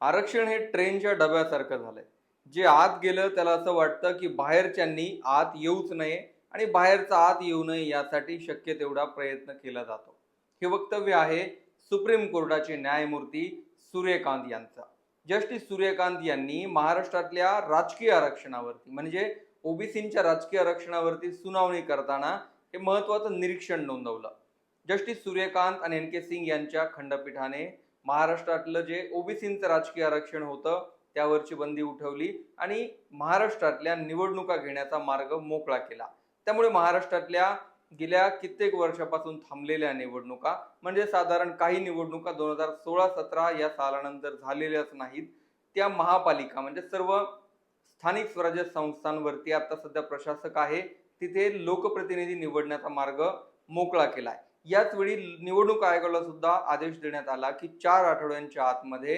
आरक्षण हे ट्रेनच्या डब्यासारखं झालंय. जे आत गेलं त्याला असं वाटतं की बाहेरच्यांनी आत येऊच नये आणि बाहेरचा आत येऊ नये यासाठी शक्य तेवढा प्रयत्न केला जातो. हे वक्तव्य आहे सुप्रीम कोर्टाचे न्यायमूर्ती सूर्यकांत यांचा. जस्टिस सूर्यकांत यांनी महाराष्ट्रातल्या राजकीय आरक्षणावरती म्हणजे ओबीसींच्या राजकीय आरक्षणावरती सुनावणी करताना हे महत्वाचं निरीक्षण नोंदवलं. जस्टिस सूर्यकांत आणि एन के सिंग यांच्या खंडपीठाने महाराष्ट्रातलं जे ओबीसींचं राजकीय आरक्षण होतं त्यावरची बंदी उठवली आणि महाराष्ट्रातल्या निवडणुका घेण्याचा मार्ग मोकळा केला. त्यामुळे महाराष्ट्रातल्या गेल्या कित्येक वर्षापासून थांबलेल्या निवडणुका म्हणजे साधारण काही निवडणुका दोन हजार सोळा सतरा या सालानंतर झालेल्याच नाहीत त्या महापालिका म्हणजे सर्व स्थानिक स्वराज्य संस्थांवरती आता सध्या प्रशासक आहे तिथे लोकप्रतिनिधी निवडण्याचा मार्ग मोकळा केला आहे याच वेळी निवडणूक आयोगाला सुद्धा आदेश देण्यात आला की चार आठवड्यांच्या आतमध्ये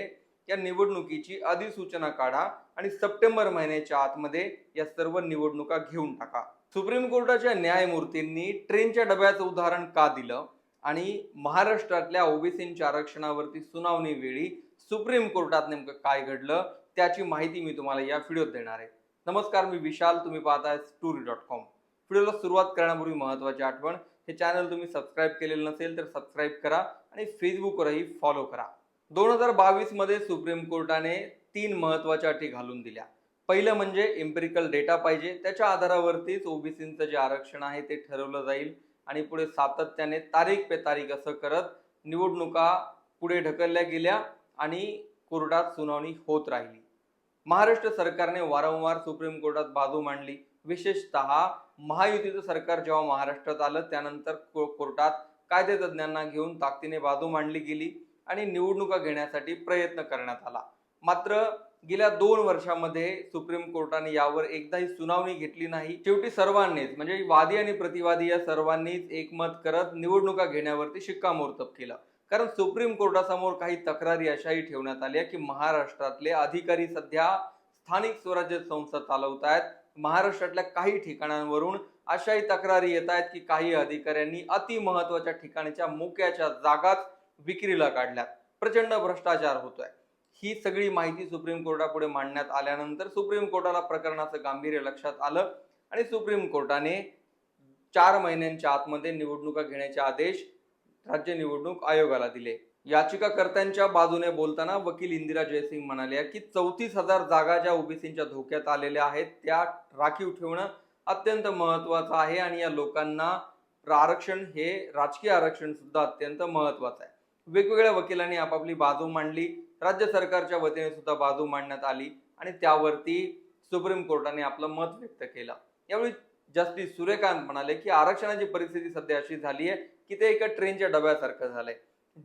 या निवडणुकीची अधिसूचना काढा आणि सप्टेंबर महिन्याच्या आतमध्ये या सर्व निवडणुका घेऊन टाका. सुप्रीम कोर्टाच्या न्यायमूर्तींनी ट्रेनच्या डब्याचं उदाहरण का दिलं? आणि महाराष्ट्रातल्या ओबीसींच्या आरक्षणावरती सुनावणी वेळी सुप्रीम कोर्टात नेमकं काय घडलं? त्याची माहिती मी तुम्हाला या व्हिडिओत देणार आहे. नमस्कार मी विशाल. तुम्ही पाहताय स्टोरी डॉट कॉम व्हिडिओला सुरुवात करण्यापूर्वी महत्वाची आठवण हे चॅनल तुम्ही सबस्क्राईब केलेलं नसेल तर सबस्क्राईब करा आणि फेसबुकवरही फॉलो करा. दोन हजार बावीसमध्ये सुप्रीम कोर्टाने तीन महत्त्वाच्या अटी घालून दिल्या. पहिलं म्हणजे एम्पिरिकल डेटा पाहिजे. त्याच्या आधारावरतीच ओबीसींचं जे आरक्षण आहे ते ठरवलं जाईल. आणि पुढे सातत्याने तारीख पे तारीख असं करत निवडणुका पुढे ढकलल्या गेल्या आणि कोर्टात सुनावणी होत राहिली. महाराष्ट्र सरकारने वारंवार सुप्रीम कोर्टात बाजू मांडली. विशेषतः महायुतीचं सरकार जेव्हा महाराष्ट्रात आलं त्यानंतर को- कोर्टात कायदेतज्ञांना घेऊन ताकदीने बाजू मांडली गेली आणि निवडणुका घेण्यासाठी प्रयत्न करण्यात आला. मात्र गेल्या दोन वर्षामध्ये सुप्रीम कोर्टाने यावर एकदाही सुनावणी घेतली नाही. शेवटी सर्वांनीच म्हणजे वादी आणि प्रतिवादी या सर्वांनीच एकमत करत निवडणुका घेण्यावरती शिक्कामोर्तब केलं. कारण सुप्रीम कोर्टासमोर काही तक्रारी अशाही ठेवण्यात आल्या की महाराष्ट्रातले अधिकारी सध्या स्थानिक स्वराज्य संस्था चालवत आहेत महाराष्ट्रातल्या काही ठिकाणांवरून अशाही तक्रारी येत आहेत की काही अधिकाऱ्यांनी अति महत्त्वाच्या ठिकाणच्या मोक्याच्या जागाच विक्रीला काढल्यात प्रचंड भ्रष्टाचार होतोय. ही सगळी माहिती सुप्रीम कोर्टापुढे मांडण्यात आल्यानंतर सुप्रीम कोर्टाला प्रकरणाचं गांभीर्य लक्षात आलं आणि सुप्रीम कोर्टाने चार महिन्यांच्या आतमध्ये निवडणुका घेण्याचे आदेश राज्य निवडणूक आयोगाला दिले. याचिकाकर्त्यांच्या बाजूने बोलताना वकील इंदिरा जयसिंग म्हणाल्या की चौतीस हजार जागा ज्या ओबीसींच्या धोक्यात आलेल्या आहेत त्या राखीव ठेवणं अत्यंत महत्वाचं आहे आणि या लोकांना आरक्षण हे राजकीय आरक्षण सुद्धा अत्यंत महत्वाचं आहे. वेगवेगळ्या वकिलांनी आपापली बाजू मांडली राज्य सरकारच्या वतीने सुद्धा बाजू मांडण्यात आली आणि त्यावरती सुप्रीम कोर्टाने आपलं मत व्यक्त केलं. यावेळी जस्टिस सूर्यकांत म्हणाले की आरक्षणाची परिस्थिती सध्या अशी झाली आहे की ते एका ट्रेनच्या डब्यासारखं झालंय.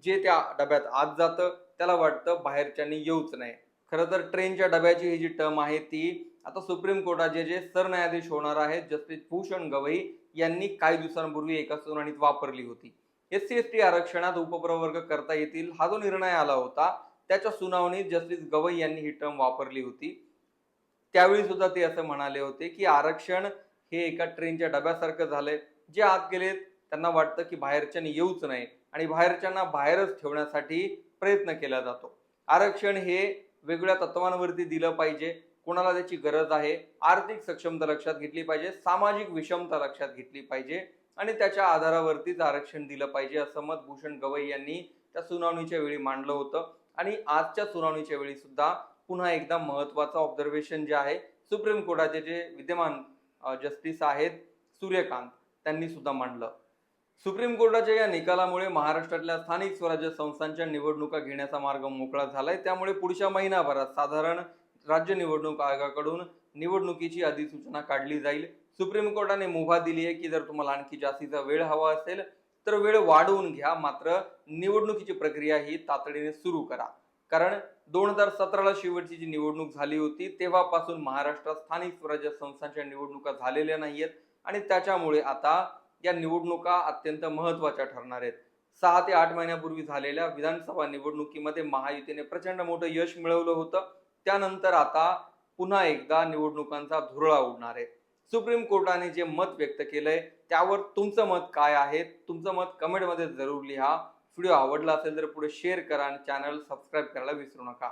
जे त्या डब्यात आत जातं त्याला वाटतं बाहेरच्यांनी येऊच नाही. खरं तर ट्रेनच्या डब्याची ही जी टर्म आहे ती आता सुप्रीम कोर्टाचे जे सरन्यायाधीश होणार आहेत जस्टिस भूषण गवई यांनी काही दिवसांपूर्वी एका सुनावणीत वापरली होती. एस सी एस टी आरक्षणात उपप्रवर्ग करता येतील हा जो निर्णय आला होता त्याच्या सुनावणीत जस्टिस गवई यांनी ही टर्म वापरली होती. त्यावेळी सुद्धा ते असं म्हणाले होते की आरक्षण हे एका ट्रेनच्या डब्यासारखं झालंय. जे आत गेलेत त्यांना वाटतं की बाहेरच्यांनी येऊच नाही आणि बाहेरच्यांना बाहेरच ठेवण्यासाठी प्रयत्न केला जातो. आरक्षण हे वेगळ्या तत्वांवरती दिलं पाहिजे. कोणाला त्याची गरज आहे? आर्थिक सक्षमता लक्षात घेतली पाहिजे. सामाजिक विषमता लक्षात घेतली पाहिजे. आणि त्याच्या आधारावरतीच आरक्षण दिलं पाहिजे असं मत भूषण गवई यांनी त्या सुनावणीच्या वेळी मांडलं होतं. आणि आजच्या सुनावणीच्या वेळी सुद्धा पुन्हा एकदा महत्वाचं ऑब्झर्वेशन जे आहे सुप्रीम कोर्टाचे जे विद्यमान जस्टिस आहेत सूर्यकांत त्यांनी सुद्धा मांडलं. सुप्रीम कोर्टाच्या या निकालामुळे महाराष्ट्रातल्या स्थानिक स्वराज्य संस्थांच्या निवडणुका घेण्याचा मार्ग मोकळा झालाय. त्यामुळे पुढच्या महिनाभरात साधारण राज्य निवडणूक आयोगाकडून निवडणुकीची अधिसूचना काढली जाईल. सुप्रीम कोर्टाने मुभा दिली आहे की जर तुम्हाला आणखी जास्तीचा वेळ हवा असेल तर वेळ वाढवून घ्या. मात्र निवडणुकीची प्रक्रिया ही तातडीने सुरू करा. कारण दोन हजार सतराला शेवटची जी निवडणूक झाली होती तेव्हापासून महाराष्ट्रात स्थानिक स्वराज्य संस्थांच्या निवडणुका झालेल्या नाहीयेत आणि त्याच्यामुळे आता या निवडणुका अत्यंत महत्त्वाच्या ठरणार आहेत. सहा ते आठ महिन्यापूर्वी झालेल्या विधानसभा निवडणुकीमध्ये महायुतीने प्रचंड मोठं यश मिळवलं होतं. त्यानंतर आता पुन्हा एकदा निवडणुकांचा धुरळा उडणार आहे. सुप्रीम कोर्टाने जे मत व्यक्त केलंय त्यावर तुमचं मत काय आहे? तुमचं मत कमेंटमध्ये जरूर लिहा. व्हिडिओ आवडला असेल तर पुढे शेअर करा आणि चॅनल सबस्क्राईब करायला विसरू नका.